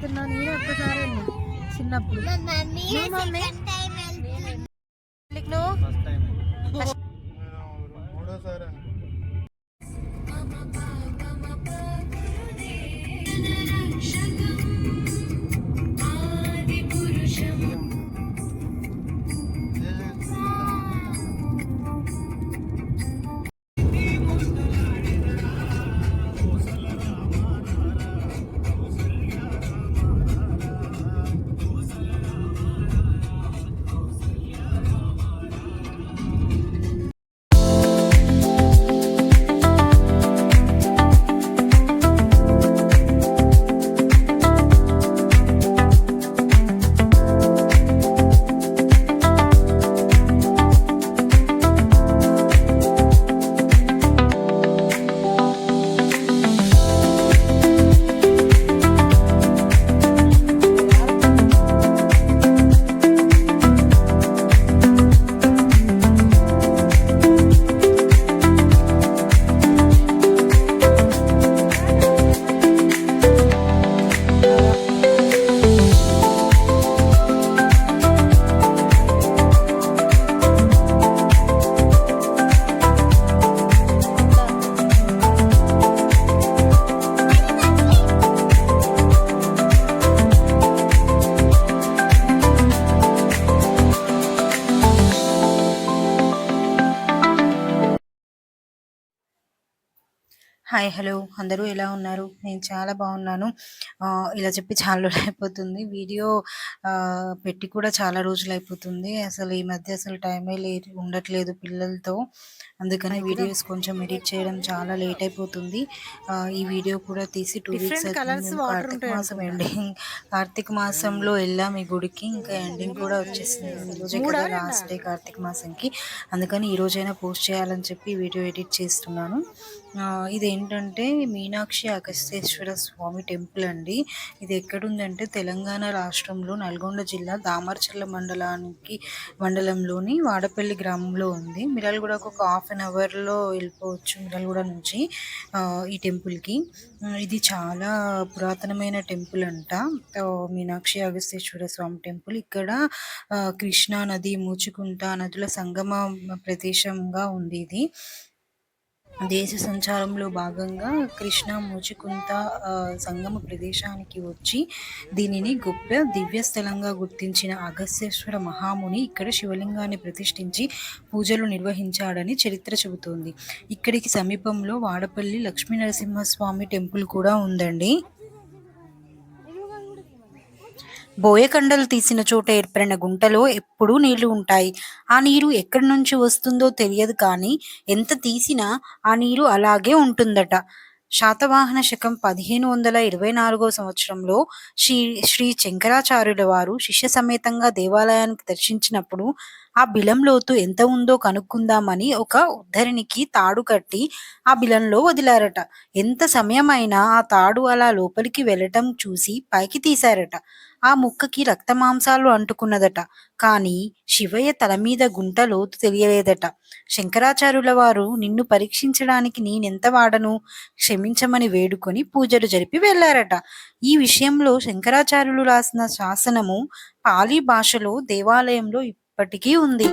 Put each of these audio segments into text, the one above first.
తిన్నా నేను ఒక్కసారి చిన్నప్పుడు. Mummy hi hello. అందరూ ఎలా ఉన్నారు? నేను చాలా బాగున్నాను. ఇలా చెప్పి చాలా రోజులు అయిపోతుంది. వీడియో పెట్టి కూడా చాలా రోజులు అయిపోతుంది. అసలు ఈ మధ్య అసలు టైమే లే ఉండట్లేదు పిల్లలతో. అందుకని వీడియోస్ కొంచెం ఎడిట్ చేయడం చాలా లేట్ అయిపోతుంది. ఈ వీడియో కూడా తీసి టూ వీక్స్ కార్తీక మాసం ఎండింగ్ కార్తీక మాసంలో వెళ్ళాం ఈ గుడికి. ఇంకా ఎండింగ్ కూడా వచ్చేసింది. ఈ రోజే కదా లాస్ట్ డే కార్తీక మాసంకి. అందుకని ఈ రోజైనా పోస్ట్ చేయాలని చెప్పి వీడియో ఎడిట్ చేస్తున్నాను. ఇదేంటంటే మీనాక్షి అగస్తేశ్వర స్వామి టెంపుల్ అండి. ఇది ఎక్కడుందంటే తెలంగాణ రాష్ట్రంలో నల్గొండ జిల్లా దామర్చర్ల మండలానికి మండలంలోని వాడపల్లి గ్రామంలో ఉంది. మిరల్గూడకు ఒక హాఫ్ అన్ అవర్లో వెళ్ళిపోవచ్చు మిరల్గూడ నుంచి ఈ టెంపుల్కి ఇది చాలా పురాతనమైన టెంపుల్ అంట. మీనాక్షి అగస్తేశ్వర స్వామి టెంపుల్. ఇక్కడ కృష్ణా నది మూచుకుంట నదుల సంగమ ప్రదేశంగా ఉంది ఇది. దేశ సంచారంలో భాగంగా కృష్ణ మూచికుంట సంగమ ప్రదేశానికి వచ్చి దీనిని గొప్ప దివ్యస్థలంగా గుర్తించిన అగస్యేశ్వర మహాముని ఇక్కడ శివలింగాన్ని ప్రతిష్ఠించి పూజలు నిర్వహించాడని చరిత్ర చెబుతోంది. ఇక్కడికి సమీపంలో వాడపల్లి లక్ష్మీ నరసింహస్వామి టెంపుల్ కూడా ఉందండి. బోయకండలు తీసిన చోట ఏర్పడిన గుంటలో ఎప్పుడూ నీళ్ళు ఉంటాయి. ఆ నీరు ఎక్కడి నుంచి వస్తుందో తెలియదు కానీ ఎంత తీసినా ఆ నీరు అలాగే ఉంటుందట. శాతవాహన శకం పదిహేను వందల ఇరవై నాలుగో సంవత్సరంలో శ్రీ శ్రీ శంకరాచార్యుల వారు శిష్య సమేతంగా దేవాలయానికి దర్శించినప్పుడు ఆ బిలం లోతు ఎంత ఉందో కనుక్కుందామని ఒక ఉద్ధరినికి తాడు కట్టి ఆ బిలంలో వదిలారట. ఎంత సమయమైనా ఆ తాడు అలా లోపలికి వెళ్ళటం చూసి పైకి తీశారట. ఆ ముక్కకి రక్తమాంసాలు అంటుకున్నదట. కానీ శివయ్య తల మీద గుంట లోతు తెలియలేదట. శంకరాచార్యుల వారు నిన్ను పరీక్షించడానికి నేనెంత వాడను? క్షమించమని వేడుకొని పూజలు జరిపి వెళ్ళారట ఈ విషయంలో శంకరాచార్యులు రాసిన శాసనము పాలీ భాషలో దేవాలయంలో ఇప్పటికీ ఉంది.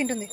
తింటుంది.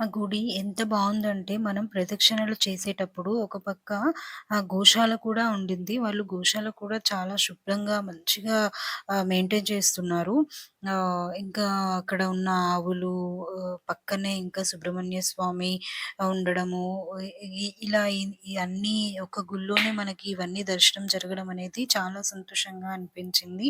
ఆ గుడి ఎంత బాగుందంటే మనం ప్రదక్షిణలు చేసేటప్పుడు ఒక పక్క ఆ గోశాల కూడా ఉండింది. వాళ్ళు గోశాల కూడా చాలా శుభ్రంగా మంచిగా మెయింటైన్ చేస్తున్నారు. ఇంకా అక్కడ ఉన్న ఆవులు పక్కనే ఇంకా సుబ్రహ్మణ్య స్వామి ఉండడము ఇ ఇలా అన్ని ఒక గుళ్ళోనే మనకి ఇవన్నీ దర్శనం జరగడం అనేది చాలా సంతోషంగా అనిపించింది.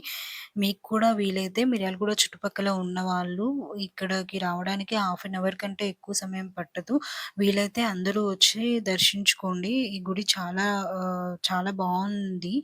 మీకు కూడా వీలైతే మిర్యాలగూడ చుట్టుపక్కల ఉన్న వాళ్ళు ఇక్కడికి రావడానికి హాఫ్ అన్ అవర్ కంటే ఎక్కువ సమయం పట్టదు. వీలైతే అందరూ వచ్చి దర్శించుకోండి. ఈ గుడి చాలా ఆహ్, చాలా బాగుంది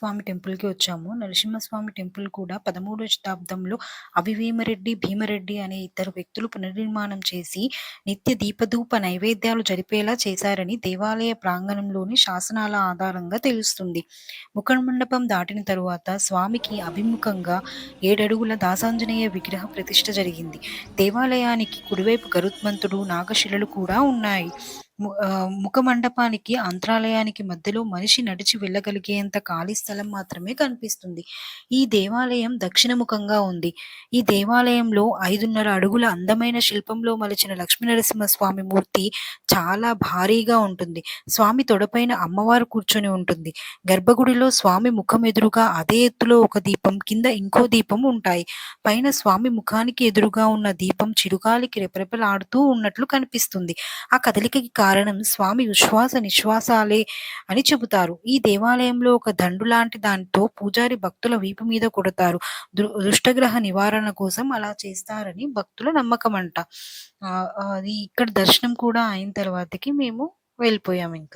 నరసింహస్వామి టెంపుల్‌కి వచ్చాము. నరసింహస్వామి టెంపుల్ కూడా 13వ శతాబ్దంలో అవివేమరెడ్డి, భీమరెడ్డి అనే ఇద్దరు వ్యక్తులు పునర్నిర్మాణం చేసి నిత్య దీపధూప నైవేద్యాలు జరిపేలా చేశారని దేవాలయ ప్రాంగణంలోని శాసనాల ఆధారంగా తెలుస్తుంది. ముఖమండపం దాటిన తరువాత స్వామికి అభిముఖంగా ఏడడుగుల దాసాంజనేయ విగ్రహ ప్రతిష్ఠ జరిగింది. దేవాలయానికి కుడివైపు గరుత్మంతుడు, నాగశిలలు కూడా ఉన్నాయి. ముఖమండపానికి, అంతరాలయానికి మధ్యలో మనిషి నడిచి వెళ్ళగలిగేంత ఖాళీ స్థలం మాత్రమే కనిపిస్తుంది. ఈ దేవాలయం దక్షిణముఖంగా ఉంది. ఈ దేవాలయంలో 5.5 అడుగుల అందమైన శిల్పంలో మలిచిన లక్ష్మీనరసింహస్వామి మూర్తి చాలా భారీగా ఉంటుంది. స్వామి తొడపైన అమ్మవారు కూర్చొని ఉంటుంది. గర్భగుడిలో స్వామి ముఖం ఎదురుగా అదే ఎత్తులో ఒక దీపం, కింద ఇంకో దీపం ఉంటాయి. పైన స్వామి ముఖానికి ఎదురుగా ఉన్న దీపం చిరుగాలికి రెపరెపలాడుతూ ఉన్నట్లు కనిపిస్తుంది. ఆ కదలికకి కారణం స్వామి విశ్వాస నిశ్వాసాలే అని చెబుతారు. ఈ దేవాలయంలో ఒక దండు లాంటి దానితో పూజారి భక్తుల వీపు మీద కొడతారు. దృ దుష్టగ్రహ నివారణ కోసం అలా చేస్తారని భక్తుల నమ్మకం అంట అది ఇక్కడ దర్శనం కూడా అయిన తర్వాతకి మేము వెళ్ళిపోయామింక.